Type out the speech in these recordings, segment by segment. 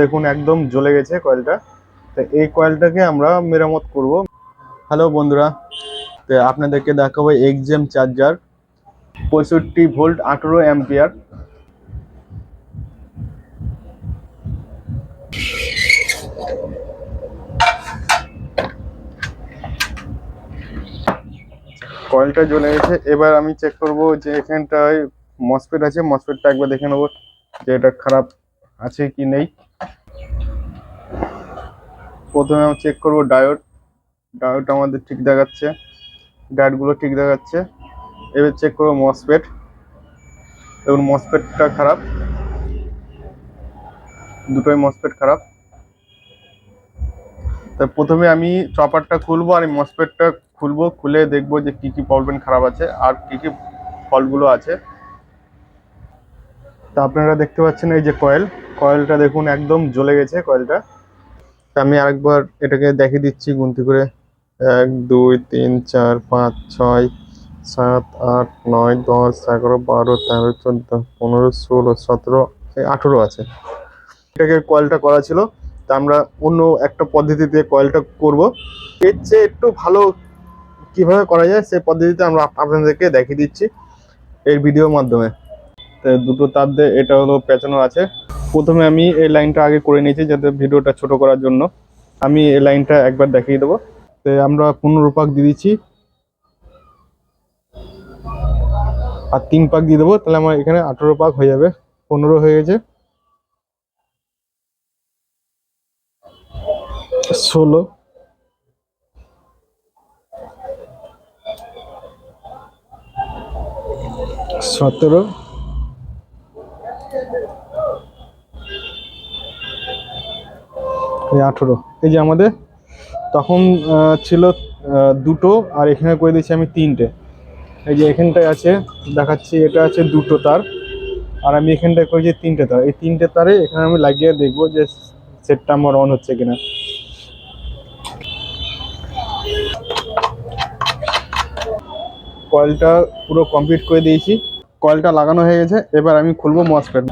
দেখুন, একদম জ্বলে গেছে কয়েলটা তো এই কয়েলটাকে আমরা মেরামত করব। হ্যালো বন্ধুরা, তো আপনাদেরকে দেখাবো এক্সএম চার্জার পঁয়ষট্টি ভোল্ট আঠেরো অ্যাম্পিয়ার কয়েলটা জ্বলে গেছে। এবার আমি চেক করব যে এখানটায় মসফেট আছে। মসফেটটা একবার দেখে নেব যে এটা খারাপ আছে কি নেই? প্রথমে আমি চেক করব ডায়োড ডায়োড আমাদের ঠিক দেখাচ্ছে। ডায়োডগুলো ঠিক দেখাচ্ছে। এবার চেক করব মসফেট এবং মসফেটটা খারাপ। দুটোই মসফেট খারাপ। তা প্রথমে আমি চপারটা খুলবো আর মসফেটটা খুলবো, খুলে দেখব যে কি কি প্রবলেম খারাপ আছে, আর কি কি ফল্টগুলো আছে। তা আপনারা দেখতে পাচ্ছেন এই যে কয়েল। কয়েলটা দেখুন, একদম জ্বলে গেছে কয়েলটা। আমি আরেকবার এটাকে দেখিয়ে দিচ্ছি, গুনতি করে। এক, দুই, তিন, চার, পাঁচ, ছয়, সাত, আট, নয়, দশ, এগারো, বারো, তেরো, চোদ্দ, পনেরো, ষোলো, সতেরো আঠেরো আছে। এটাকে কয়েলটা করা ছিল। তা আমরা অন্য একটা পদ্ধতিতে কয়েলটা করব। এর চেয়ে একটু ভালো কীভাবে করা যায় সেই পদ্ধতিতে আমরা আপনাদেরকে দেখিয়ে দিচ্ছি। এই ভিডিওর মাধ্যমে। দুটো তার দিয়ে এটা হলো পেঁচানো আছে। প্রথমে আমি এই লাইনটা আগে করে নিয়েছি যাতে ভিডিওটা ছোট করার জন্য। আমি এই লাইনটা একবার দেখিয়ে দেবো। তো আমরা পনেরো পাক দিয়ে দিচ্ছি। আর তিন পাক দিয়ে দেবো, তাহলে আমার এখানে আঠেরো পাক হয়ে যাবে। পনেরো হয়ে গেছে। ষোলো। সতেরো। এই আঠেরো। এই যে আমাদের, তখন ছিল দুটো, আর এখানে করে দিয়েছি আমি তিনটে। এই যে এখানটায় আছে, দেখাচ্ছি, এটা আছে দুটো তার, আর আমি এখানটায় করেছি তিনটে তার। এই তিনটে তারে এখানে আমি লাগিয়ে দেখব যে সেটটা আমার অন হচ্ছে কিনা। কয়েলটা পুরো কমপ্লিট করে দিয়েছি। কয়েলটা লাগানো হয়ে গেছে, এবার আমি খুলবো মসফেট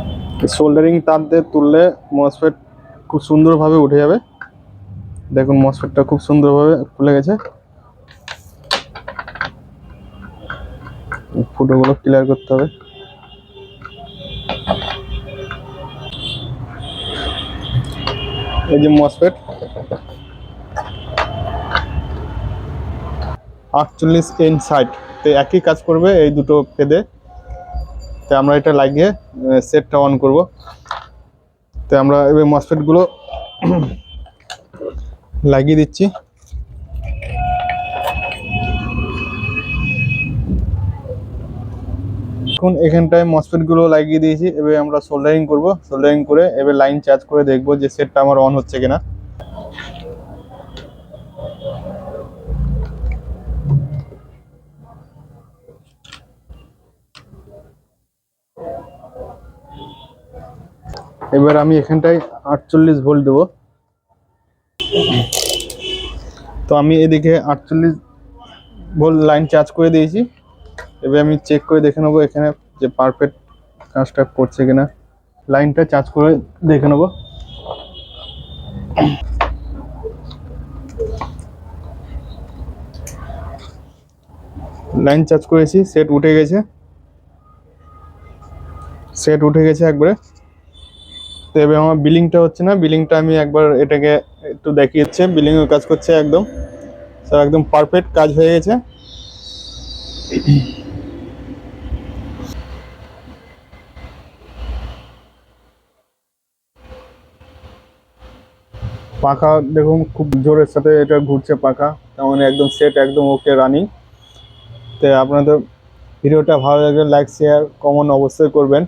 সোল্ডারিং তার দিয়ে তুললে মসফেট খুব সুন্দরভাবে উঠে যাবে। দেখুন মসফেটটা খুব সুন্দরভাবে খুলে গেছে। ফুটোগুলো ক্লিয়ার করতে হবে। এই যে মসফেট আটচল্লিশ এন ষাট তো একই কাজ করবে এই দুটো ফেদে তো আমরা এটা লাগিয়ে সেটটা অন করব। তো আমরা এবার মসফেটগুলো লাগিয়ে দিচ্ছি। এখন এখানটায় মসফেটগুলো লাগিয়ে দিয়েছি, এবার আমরা সোল্ডারিং করব। সোল্ডারিং করে এবার লাইন চার্জ করে দেখব যে সেটটা আমার অন হচ্ছে কিনা। এবার আমি এখানটায় আটচল্লিশ ভোল্ট দেবো। তো আমি এদিকে আটচল্লিশ ভোল্ট লাইন চার্জ করে দিয়েছি। এবার আমি চেক করে দেখে নেব এখানে যে পারফেক্ট কাজটা করছে কিনা। লাইনটা চার্জ করে দেখে নেব। লাইন চার্জ করেছি সেট উঠে গেছে। সেট উঠে গেছে একবারে। তো এবার আমার বিলিংটা হচ্ছে না। বিলিংটা আমি একবার এটাকে একটু দেখিয়েছে। বিলিংও কাজ করছে একদম। তো একদম পারফেক্ট কাজ হয়ে গেছে। পাখা দেখুন, খুব জোরের সাথে এটা ঘুরছে পাখা। তার মানে একদম সেট একদম ওকে রানিং তো আপনাদের ভিডিওটা ভালো লাগলে লাইক শেয়ার কমন অবশ্যই করবেন।